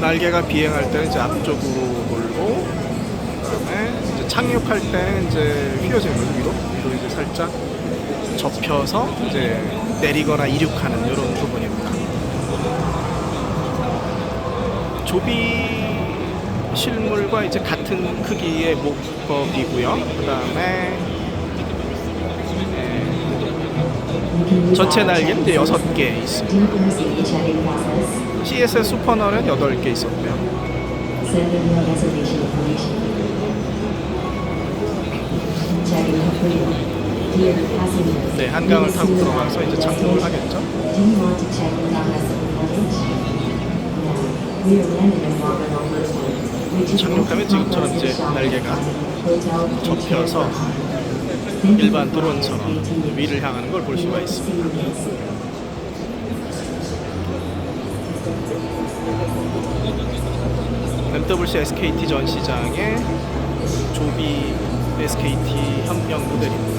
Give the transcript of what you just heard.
날개가 비행할 때는 이제 앞쪽으로 돌고 그다음에 이제 착륙할 때는 이제 휘어지는 거죠 위로 위로 이제 살짝 접혀서 이제 내리거나 이륙하는 이런 부분입니다. 조비 실물과 이제 같은 크기의 목법이고요. 그다음에 전체 날개는 이제 여섯 개 있습니다. CSS 슈퍼널은 여덟 개 있었고요. 네, 한강을 타고 들어가서 이제 착륙을 하겠죠. 착륙하면 지금처럼 이제 날개가 접혀서 일반 드론처럼 위를 향하는 걸 볼 수가 있습니다. MWC SKT 전시장의 조비 SKT 협력 모델입니다.